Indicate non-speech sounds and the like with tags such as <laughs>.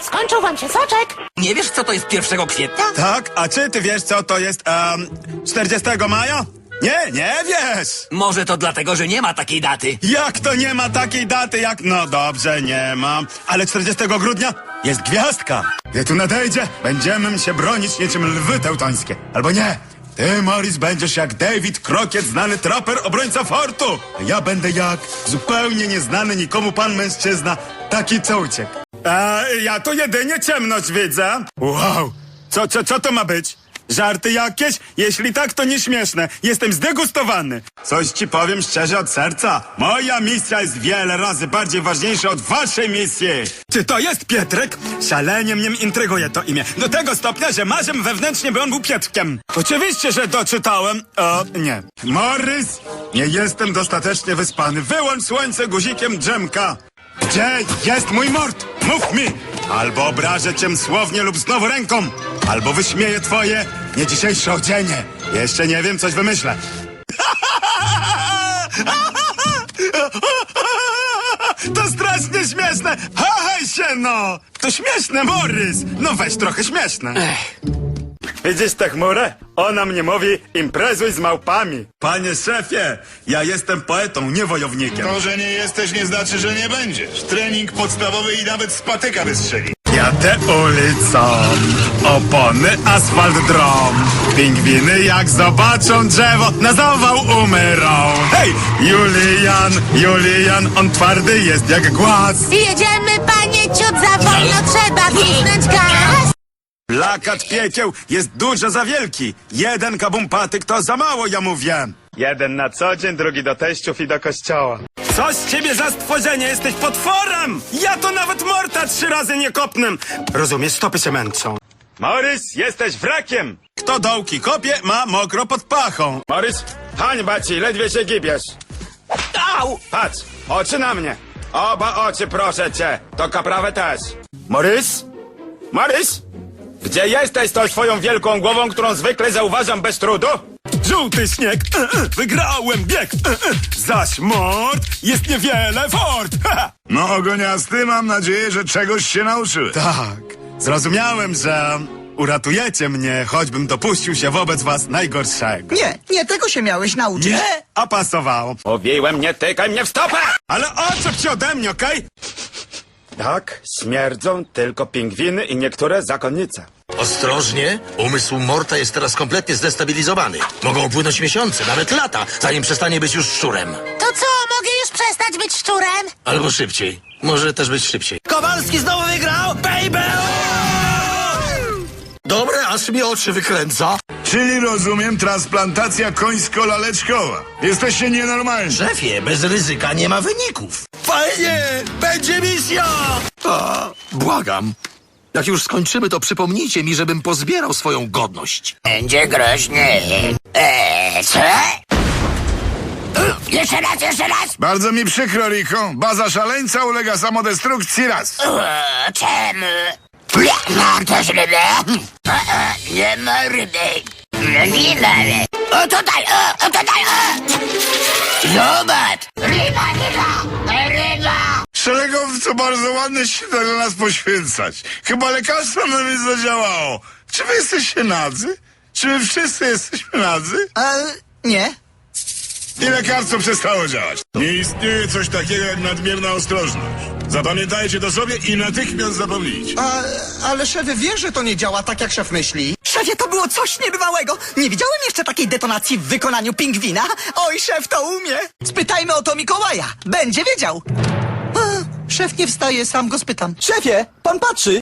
skończył wam się soczek. Nie wiesz, co to jest 1 kwietnia? Tak, a czy ty wiesz, co to jest um, 40 maja? Nie, nie wiesz! Może to dlatego, że nie ma takiej daty. Jak to nie ma takiej daty jak... No dobrze, nie mam. Ale 40 grudnia jest gwiazdka. Gdy tu nadejdzie, będziemy się bronić niczym lwy teutońskie. Albo nie. Ty, Morris, będziesz jak David Crockett, znany traper, obrońca fortu. A ja będę jak zupełnie nieznany nikomu pan mężczyzna, taki co uciekł. A ja tu jedynie ciemność widzę. Wow, co, co, co to ma być? Żarty jakieś? Jeśli tak, to nieśmieszne. Jestem zdegustowany. Coś ci powiem szczerze od serca. Moja misja jest wiele razy bardziej ważniejsza od waszej misji. Czy to jest Pietrek? Szalenie mnie intryguje to imię. Do tego stopnia, że marzę wewnętrznie, by on był Pietrkiem. Oczywiście, że doczytałem. O, nie. Morris, nie jestem dostatecznie wyspany. Wyłącz słońce guzikiem drzemka. Gdzie jest mój mord? Mów mi! Albo obrażę cię słownie lub znowu ręką, albo wyśmieję twoje nie dzisiejsze odzienie. Jeszcze nie wiem, coś wymyślę. <laughs> To strasznie śmieszne! Haj się no! To śmieszne, Morris! No weź trochę śmieszne. Widzisz tę chmurę? Ona mnie mówi, imprezuj z małpami. Panie szefie, ja jestem poetą, nie wojownikiem. To, że nie jesteś, nie znaczy, że nie będziesz. Trening podstawowy i nawet z patyka wystrzeli. Jadę ulicą, opony asfalt drom. Pingwiny jak zobaczą drzewo, na zawał umyrą. Hej, Julian, Julian, on twardy jest jak głaz. Jedziemy, panie ciut, za wolno trzeba cisnąć gaz. Plakat piekieł jest dużo za wielki. Jeden kabumpatyk to za mało, ja mówię. Jeden na co dzień, drugi do teściów i do kościoła. Co z ciebie za stworzenie? Jesteś potworem! Ja to nawet morta trzy razy nie kopnę. Rozumiesz, stopy się męczą. Morris, jesteś wrakiem! Kto dołki kopie, ma mokro pod pachą. Morris, hańba ci, ledwie się gibiesz. Au! Patrz, oczy na mnie. Oba oczy, proszę cię. To kaprawę też. Morris? Morris? Gdzie jesteś z tą swoją wielką głową, którą zwykle zauważam bez trudu? Żółty śnieg, e, e, wygrałem bieg, e, e. zaś mord jest niewiele fort. <laughs> No, ogoniasty, mam nadzieję, że czegoś się nauczyłeś. Tak, zrozumiałem, że uratujecie mnie, choćbym dopuścił się wobec was najgorszego. Nie, nie tego się miałeś nauczyć. Nie, a pasowało. Mówiłem, nie tykaj mnie w stopę! Ale oczep się ode mnie, okej? Tak, śmierdzą tylko pingwiny i niektóre zakonnice. Ostrożnie, umysł Morta jest teraz kompletnie zdestabilizowany. Mogą upłynąć miesiące, nawet lata, zanim przestanie być już szczurem. To co, mogę już przestać być szczurem? Albo szybciej. Może też być szybciej. Kowalski znowu wygrał, baby! Dobre, aż mi oczy wykręca. Czyli rozumiem, transplantacja końsko-laleczkowa. Jesteście nienormalni. Szefie, bez ryzyka nie ma wyników. Fajnie, będzie misja! A, błagam. Jak już skończymy, to przypomnijcie mi, żebym pozbierał swoją godność. Będzie groźnie. Eee, co? Jeszcze raz, jeszcze raz. Bardzo mi przykro, Rico. Baza szaleńca ulega samodestrukcji raz. Eee, czemu? Mam też rybę? Eee, Nie ma ryby. Nie ma ryby. O tutaj, o, o tutaj, o! Zobacz! Ryba, ryba, ryba! Szeregowcu bardzo ładnie się da dla nas poświęcać. Chyba lekarstwo na mnie zadziałało. Czy wy jesteście nadzy? Czy my wszyscy jesteśmy nadzy? E, nie. I lekarstwo przestało działać. Nie istnieje coś takiego jak nadmierna ostrożność. Zapamiętajcie to sobie i natychmiast zapomnijcie. A, ale szef wie, że to nie działa tak, jak szef myśli. Szefie, to było coś niebywałego. Nie widziałem jeszcze takiej detonacji w wykonaniu pingwina. Oj, szef to umie. Spytajmy o to Mikołaja. Będzie wiedział. Szef nie wstaje, sam go spytam. Szefie, pan patrzy!